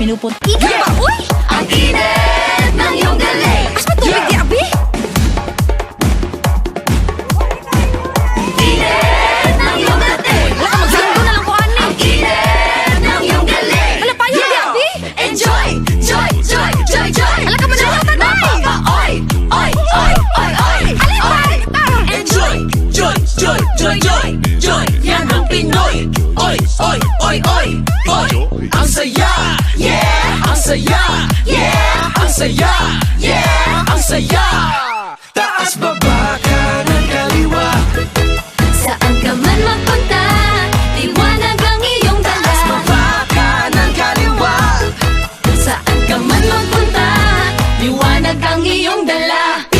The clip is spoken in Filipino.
pinupunta. Ikaw ba, uy? Ang init ng iyong galing As pa tubig di abi? Init ng iyong dating Wala ka magsando na lang ko ani. Ang init ng saya. Yeah! Ang saya. Yeah! Ang saya. Taas baba kanan kaliwa. Saan ka man magpunta Liwanag ang iyong dala. Taas baba kanan kaliwa. Saan ka man magpunta Liwanag ang iyong dala.